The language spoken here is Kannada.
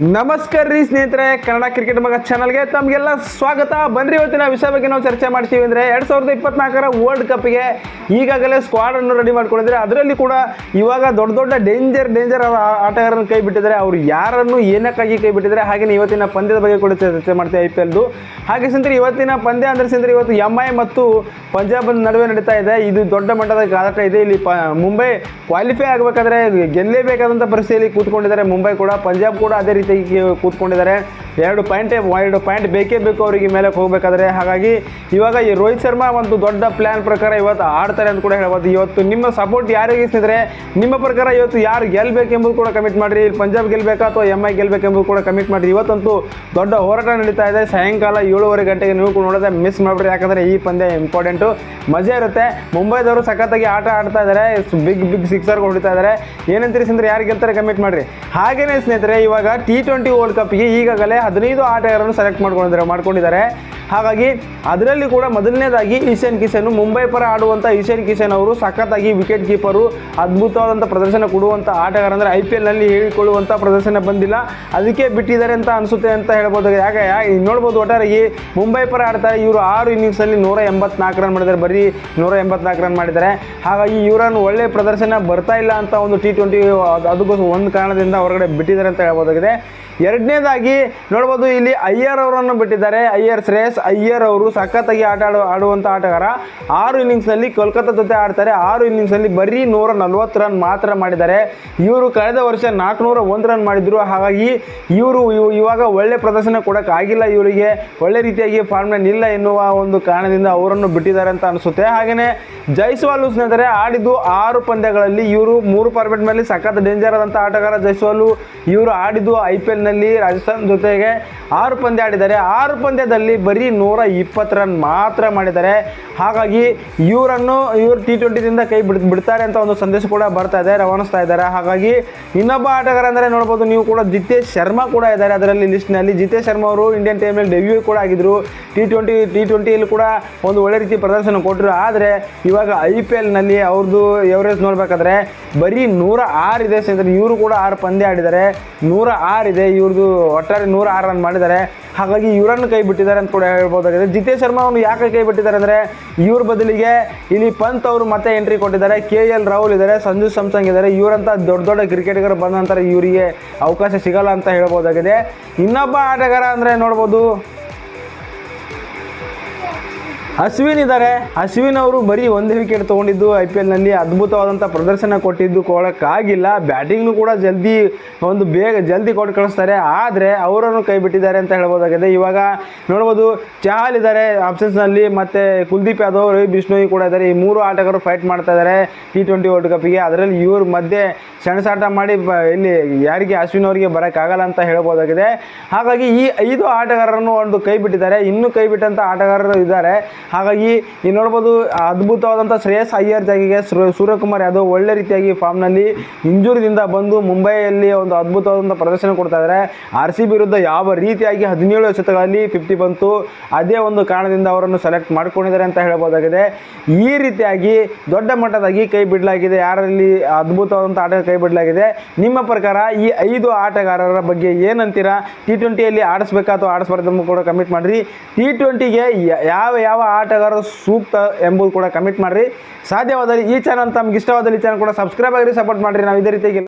ನಮಸ್ಕಾರ ರೀ ಸ್ನೇಹಿತರೆ, ಕನ್ನಡ ಕ್ರಿಕೆಟ್ ಮಗ ಚಾನಲ್ಗೆ ತಮಗೆಲ್ಲ ಸ್ವಾಗತ. ಬಂದ್ರಿ ಇವತ್ತಿನ ವಿಷಯ ಬಗ್ಗೆ ನಾವು ಚರ್ಚೆ ಮಾಡ್ತೀವಿ ಅಂದರೆ ಎರಡು ಸಾವಿರದ ಇಪ್ಪತ್ನಾಲ್ಕರ ವರ್ಲ್ಡ್ ಕಪ್ಗೆ ಈಗಾಗಲೇ ಸ್ಕ್ವಾಡನ್ನು ರೆಡಿ ಮಾಡ್ಕೊಂಡಿದ್ದಾರೆ. ಅದರಲ್ಲಿ ಕೂಡ ಇವಾಗ ದೊಡ್ಡ ದೊಡ್ಡ ಡೇಂಜರ್ ಡೇಂಜರ್ ಆಟಗಾರರನ್ನು ಕೈ ಬಿಟ್ಟಿದ್ದಾರೆ. ಅವರು ಯಾರನ್ನು ಏನಕ್ಕಾಗಿ ಕೈ ಬಿಟ್ಟಿದ್ದಾರೆ? ಹಾಗೆ ಇವತ್ತಿನ ಪಂದ್ಯದ ಬಗ್ಗೆ ಕೂಡ ಚರ್ಚೆ ಮಾಡ್ತೀವಿ ಐ ಪಿ ಎಲ್ದು ಹಾಗೆ ಸ್ನೇಹಿತರೆ, ಇವತ್ತಿನ ಪಂದ್ಯ ಅಂದರೆ ಸ್ನೇಹಿತರೆ, ಇವತ್ತು ಎಂ ಐ ಮತ್ತು ಪಂಜಾಬ್ ನಡುವೆ ನಡೀತಾ ಇದೆ. ಇದು ದೊಡ್ಡ ಮಟ್ಟದ ಕಾದಾಟ ಇದೆ. ಇಲ್ಲಿ ಮುಂಬೈ ಕ್ವಾಲಿಫೈ ಆಗಬೇಕಾದ್ರೆ ಗೆಲ್ಲೇಬೇಕಾದಂಥ ಪರಿಸ್ಥಿತಿಯಲ್ಲಿ ಕೂತ್ಕೊಂಡಿದ್ದಾರೆ. ಮುಂಬೈ ಕೂಡ, ಪಂಜಾಬ್ ಕೂಡ ಅದೇ ರೀತಿಯಾಗಿ ಕೂತ್ಕೊಂಡಿದ್ದಾರೆ. ಎರಡು ಪಾಯಿಂಟ್ ಎರಡು ಪಾಯಿಂಟ್ ಬೇಕೇ ಬೇಕು ಅವರಿಗೆ ಮೇಲೆ ಹೋಗಬೇಕಾದ್ರೆ. ಹಾಗಾಗಿ ಇವಾಗ ಈ ರೋಹಿತ್ ಶರ್ಮಾ ಒಂದು ದೊಡ್ಡ ಪ್ಲ್ಯಾನ್ ಪ್ರಕಾರ ಇವತ್ತು ಆಡ್ತಾರೆ ಅಂತ ಕೂಡ ಹೇಳ್ಬೋದು. ಇವತ್ತು ನಿಮ್ಮ ಸಪೋರ್ಟ್ ಯಾರಿಗೆ ಸ್ನೇಹಿತರೆ ನಿಮ್ಮ ಪ್ರಕಾರ ಇವತ್ತು ಯಾರು ಗೆಲ್ಲಬೇಕೆಂಬುದು ಕೂಡ ಕಮಿಟ್ ಮಾಡಿರಿ. ಇಲ್ಲಿ ಪಂಜಾಬ್ ಗೆಲ್ಲಬೇಕಾ ಅಥವಾ ಎಂ ಐ ಗೆಲ್ಲಬೇಕೆಂಬುದು ಕೂಡ ಕಮಿಟ್ ಮಾಡಿರಿ. ಇವತ್ತಂತೂ ದೊಡ್ಡ ಹೋರಾಟ ನಡೀತಾ ಇದೆ. ಸಾಯಂಕಾಲ ಏಳುವರೆ ಗಂಟೆಗೆ ನೀವು ಕೂಡ ನೋಡೋದೇ ಮಿಸ್ ಮಾಡಿಬಿಡ್ರಿ. ಯಾಕಂದರೆ ಈ ಪಂದ್ಯ ಇಂಪಾರ್ಟೆಂಟು ಮಜಾ ಇರುತ್ತೆ. ಮುಂಬೈದವರು ಸಖತ್ತಾಗಿ ಆಟ ಆಡ್ತಾ ಇದ್ದಾರೆ ಬಿಗ್ ಬಿಗ್ ಸಿಕ್ಸರ್ ಹೊಡಿತಾ ಇದ್ದಾರೆ ಏನಂತೀರಿ ಸ್ನೇಹಿತರೆ ಯಾರು ಗೆಲ್ತಾರೆ ಕಮಿಟ್ ಮಾಡಿರಿ. ಹಾಗೇನೇ ಸ್ನೇಹಿತರೆ, ಇವಾಗ ಟಿ ಟ್ವೆಂಟಿ ವರ್ಲ್ಡ್ ಕಪ್ಗೆ ಈಗಾಗಲೇ ಹದಿನೈದು ಆಟಗಾರರನ್ನು ಸೆಲೆಕ್ಟ್ ಮಾಡ್ಕೊಂಡಿದ್ದಾರೆ ಮಾಡ್ಕೊಂಡಿದ್ದಾರೆ. ಹಾಗಾಗಿ ಅದರಲ್ಲಿ ಕೂಡ ಮೊದಲನೇದಾಗಿ ಈಶಾನ್ ಕಿಶನ್ ಮುಂಬೈ ಪರ ಆಡುವಂಥ ಈಶಾನ್ ಕಿಶನ್ ಅವರು ಸಖತ್ತಾಗಿ ವಿಕೆಟ್ ಕೀಪರು ಅದ್ಭುತವಾದಂಥ ಪ್ರದರ್ಶನ ಕೊಡುವಂಥ ಆಟಗಾರ ಅಂದರೆ ಐ ಪಿ ಎಲ್ನಲ್ಲಿ ಹೇಳಿಕೊಳ್ಳುವಂಥ ಪ್ರದರ್ಶನ ಬಂದಿಲ್ಲ. ಅದಕ್ಕೆ ಬಿಟ್ಟಿದ್ದಾರೆ ಅಂತ ಅನಿಸುತ್ತೆ ಅಂತ ಹೇಳ್ಬೋದು. ಯಾಕೆ ನೋಡ್ಬೋದು ಒಟ್ಟಾರೆಯಾಗಿ ಮುಂಬೈ ಪರ ಆಡ್ತಾರೆ. ಇವರು ಆರು ಇನ್ನಿಂಗ್ಸಲ್ಲಿ ನೂರ ಎಂಬತ್ನಾಲ್ಕು ರನ್ ಮಾಡಿದ್ದಾರೆ. ಬರೀ ನೂರ ಎಂಬತ್ನಾಲ್ಕು ರನ್ ಮಾಡಿದ್ದಾರೆ. ಹಾಗಾಗಿ ಇವರನ್ನು ಒಳ್ಳೆ ಪ್ರದರ್ಶನ ಬರ್ತಾ ಇಲ್ಲ ಅಂತ ಒಂದು ಟಿ ಟ್ವೆಂಟಿ ಅದಕ್ಕೋಸ್ಕರ ಒಂದು ಕಾರಣದಿಂದ ಹೊರಗಡೆ ಬಿಟ್ಟಿದ್ದಾರೆ ಅಂತ ಹೇಳ್ಬೋದಾಗಿದೆ. ಎರಡನೇದಾಗಿ ನೋಡ್ಬೋದು ಇಲ್ಲಿ ಅಯ್ಯರ್ ಅವರನ್ನು ಬಿಟ್ಟಿದ್ದಾರೆ. ಅಯ್ಯರ್ ಶ್ರೇಯಸ್ ಅಯ್ಯರ್ ಅವರು ಸಖತ್ತಾಗಿ ಆಟ ಆಡೋ ಆಡುವಂಥ ಆಟಗಾರ. ಆರು ಇನ್ನಿಂಗ್ಸ್ನಲ್ಲಿ ಕೋಲ್ಕತ್ತಾ ಜೊತೆ ಆಡ್ತಾರೆ. ಆರು ಇನ್ನಿಂಗ್ಸಲ್ಲಿ ಬರೀ ನೂರ ನಲ್ವತ್ತು ರನ್ ಮಾತ್ರ ಮಾಡಿದ್ದಾರೆ. ಇವರು ಕಳೆದ ವರ್ಷ ನಾಲ್ಕುನೂರ ಒಂದು ರನ್ ಮಾಡಿದ್ರು. ಹಾಗಾಗಿ ಇವರು ಇವ್- ಇವಾಗ ಒಳ್ಳೆ ಪ್ರದರ್ಶನ ಕೊಡೋಕ್ಕಾಗಿಲ್ಲ ಇವರಿಗೆ. ಒಳ್ಳೆ ರೀತಿಯಾಗಿ ಫಾರ್ಮ್ನಲ್ಲಿ ಇಲ್ಲ ಎನ್ನುವ ಒಂದು ಕಾರಣದಿಂದ ಅವರನ್ನು ಬಿಟ್ಟಿದ್ದಾರೆ ಅಂತ ಅನಿಸುತ್ತೆ. ಹಾಗೆಯೇ ಜೈಸ್ವಾಲ್ ಸ್ನೇಹಿತರೆ ಆಡಿದ್ದು ಆರು ಪಂದ್ಯಗಳಲ್ಲಿ ಇವರು ಮೂರು ಫಾರ್ಮೆಟ್ ಮೇಲೆ ಸಖತ್ ಡೇಂಜರ್ ಆದಂಥ ಆಟಗಾರ ಜೈಸ್ವಾಲು. ಇವರು ಆಡಿದ್ದು ಐ ಪಿ ಎಲ್ನಲ್ಲಿ ರಾಜಸ್ಥಾನ್ ಜೊತೆಗೆ ಆರು ಪಂದ್ಯ ಆಡಿದ್ದಾರೆ. ಆರು ಪಂದ್ಯದಲ್ಲಿ ಬರೀ ನೂರ ಇಪ್ಪತ್ತು ರನ್ ಮಾತ್ರ ಮಾಡಿದ್ದಾರೆ. ಹಾಗಾಗಿ ಇವರನ್ನು ಇವರು ಟಿ ಟ್ವೆಂಟಿದಿಂದ ಕೈ ಬಿಡ್ ಬಿಡ್ತಾರೆ ಅಂತ ಒಂದು ಸಂದೇಶ ಕೂಡ ಬರ್ತಾ ಇದೆ, ರವಾನಿಸ್ತಾ ಇದ್ದಾರೆ. ಹಾಗಾಗಿ ಇನ್ನೊಬ್ಬ ಆಟಗಾರ ಅಂದರೆ ನೋಡ್ಬೋದು ನೀವು ಕೂಡ ಜಿತೇಶ್ ಶರ್ಮಾ ಕೂಡ ಇದ್ದಾರೆ ಅದರಲ್ಲಿ ಲಿಸ್ಟ್ನಲ್ಲಿ ಜಿತೇಶ್ ಶರ್ಮಾ ಅವರು ಇಂಡಿಯನ್ ಟೀಮಲ್ಲಿ ಡೆಬ್ಯೂ ಕೂಡ ಆಗಿದ್ದರು ಟಿ ಟ್ವೆಂಟಿ ಟಿ ಟ್ವೆಂಟಿಯಲ್ಲಿ ಕೂಡ ಒಂದು ಒಳ್ಳೆ ರೀತಿ ಪ್ರದರ್ಶನ ಕೊಟ್ಟರು ಆದರೆ ಇವಾಗ ಐ ಪಿ ಎಲ್ನಲ್ಲಿ ಅವ್ರದ್ದು ಎವರೇಜ್ ನೋಡಬೇಕಾದ್ರೆ ಬರೀ ನೂರ ಆರು ಇದೆ ಸ್ನೇಹಿತರೆ. ಇವರು ಕೂಡ ಆರು ಪಂದ್ಯ ಆಡಿದ್ದಾರೆ. ನೂರ ಆರು ಇದೆ ಇವ್ರದ್ದು ಒಟ್ಟಾರೆ ನೂರ ಆರು ರನ್ ಮಾಡಿದ್ದಾರೆ. ಹಾಗಾಗಿ ಇವರನ್ನು ಕೈ ಬಿಟ್ಟಿದ್ದಾರೆ ಅಂತ ಕೂಡ ಹೇಳ್ಬೋದಾಗಿದೆ. ಜಿತೇಶ್ ಶರ್ಮಾ ಅವನು ಯಾಕೆ ಕೈ ಬಿಟ್ಟಿದ್ದಾರೆ ಅಂದರೆ ಇವ್ರ ಬದಲಿಗೆ ಇಲ್ಲಿ ಪಂತ್ ಅವರು ಮತ್ತೆ ಎಂಟ್ರಿ ಕೊಟ್ಟಿದ್ದಾರೆ. ಕೆ ಎಲ್ ರಾಹುಲ್ ಇದ್ದಾರೆ, ಸಂಜು ಸಮ್ಸಂಗ್ ಇದ್ದಾರೆ. ಇವರಂತ ದೊಡ್ಡ ದೊಡ್ಡ ಕ್ರಿಕೆಟಿಗರು ಬಂದ ನಂತರ ಇವರಿಗೆ ಅವಕಾಶ ಸಿಗಲ್ಲ ಅಂತ ಹೇಳ್ಬೋದಾಗಿದೆ. ಇನ್ನೊಬ್ಬ ಆಟಗಾರ ಅಂದರೆ ನೋಡ್ಬೋದು ಅಶ್ವಿನ್ ಇದ್ದಾರೆ ಅಶ್ವಿನ್ ಅವರು ಬರೀ ಒಂದೇ ವಿಕೆಟ್ ತೊಗೊಂಡಿದ್ದು ಐ ಪಿ ಎಲ್ನಲ್ಲಿ ಅದ್ಭುತವಾದಂಥ ಪ್ರದರ್ಶನ ಕೊಟ್ಟಿದ್ದು ಕೊಡೋಕ್ಕಾಗಿಲ್ಲ ಬ್ಯಾಟಿಂಗ್ನು ಕೂಡ ಜಲ್ದಿ ಒಂದು ಬೇಗ ಜಲ್ದಿ ಕೊಟ್ಟು ಕಳಿಸ್ತಾರೆ. ಆದರೆ ಅವರನ್ನು ಕೈ ಬಿಟ್ಟಿದ್ದಾರೆ ಅಂತ ಹೇಳ್ಬೋದಾಗಿದೆ. ಇವಾಗ ನೋಡ್ಬೋದು, ಚಹಲ್ ಇದ್ದಾರೆ ಆಪ್ಷನ್ಸ್ನಲ್ಲಿ ಮತ್ತು ಕುಲ್ದೀಪ್ ಯಾದವ್ ರವಿ ಬಿಷ್ಣೋಯಿ ಕೂಡ ಇದ್ದಾರೆ. ಈ ಮೂರು ಆಟಗಾರರು ಫೈಟ್ ಮಾಡ್ತಾ ಇದ್ದಾರೆ ಟಿ ಟ್ವೆಂಟಿ ವರ್ಲ್ಡ್ ಕಪ್ಗೆ ಅದರಲ್ಲಿ ಇವ್ರ ಮಧ್ಯೆ ಸೆಣಸಾಟ ಮಾಡಿ ಇಲ್ಲಿ ಯಾರಿಗೆ ಅಶ್ವಿನ್ ಅವರಿಗೆ ಬರೋಕ್ಕಾಗಲ್ಲ ಅಂತ ಹೇಳ್ಬೋದಾಗಿದೆ. ಹಾಗಾಗಿ ಈ ಐದು ಆಟಗಾರರನ್ನು ಒಂದು ಕೈ ಬಿಟ್ಟಿದ್ದಾರೆ ಇನ್ನೂ ಕೈ ಬಿಟ್ಟಂಥ ಆಟಗಾರರು ಇದ್ದಾರೆ. ಹಾಗಾಗಿ ನೀವು ನೋಡ್ಬೋದು ಅದ್ಭುತವಾದಂಥ ಶ್ರೇಯಸ್ ಅಯ್ಯರ್ ಜಾಗಿಗೆ ಸೂರ್ಯ- ಸೂರ್ಯಕುಮಾರ್ ಯಾದವ್ ಒಳ್ಳೆ ರೀತಿಯಾಗಿ ಫಾರ್ಮ್ನಲ್ಲಿ ಇಂಜುರಿದಿಂದ ಬಂದು ಮುಂಬೈಯಲ್ಲಿ ಒಂದು ಅದ್ಭುತವಾದಂಥ ಪ್ರದರ್ಶನ ಕೊಡ್ತಾ ಇದ್ದಾರೆ ಆರ್ ಸಿ ವಿರುದ್ಧ ಯಾವ ರೀತಿಯಾಗಿ ಹದಿನೇಳು ಎಸೆತಗಳಲ್ಲಿ ಫಿಫ್ಟಿ ಬಂತು, ಅದೇ ಒಂದು ಕಾರಣದಿಂದ ಅವರನ್ನು ಸೆಲೆಕ್ಟ್ ಮಾಡ್ಕೊಂಡಿದ್ದಾರೆ ಅಂತ ಹೇಳ್ಬೋದಾಗಿದೆ. ಈ ರೀತಿಯಾಗಿ ದೊಡ್ಡ ಮಟ್ಟದಾಗಿ ಕೈ ಬಿಡಲಾಗಿದೆ. ಯಾರಲ್ಲಿ ಅದ್ಭುತವಾದಂಥ ಆಟ ಕೈ ಬಿಡಲಾಗಿದೆ. ನಿಮ್ಮ ಪ್ರಕಾರ ಈ ಐದು ಆಟಗಾರರ ಬಗ್ಗೆ ಏನಂತೀರಾ? ಟಿ ಟ್ವೆಂಟಿಯಲ್ಲಿ ಆಡಿಸ್ಬೇಕಾ ಅಥವಾ ಆಡಿಸ್ಬಾರ್ದು ಕೂಡ ಕಮಿಟ್ ಮಾಡಿರಿ. ಟಿ ಟ್ವೆಂಟಿಗೆ ಯಾವ ಯಾವ ಆಟಗಾರರು ಸೂಕ್ತ ಎಂಬುದು ಕೂಡ ಕಮಿಟ್ ಮಾಡಿರಿ. ಸಾಧ್ಯವಾದಲ್ಲಿ ಈ ಚಾನಲ್ ತಮ್ಗೆ ಇಷ್ಟವಾದಲ್ಲಿ ಈ ಚಾನಲ್ ಕೂಡ ಸಬ್ಸ್ಕ್ರೈಬ್ ಆಗಿರಿ ಸಪೋರ್ಟ್ ಮಾಡಿರಿ. ನಾವು ಇದೇ ರೀತಿಯಾಗಿ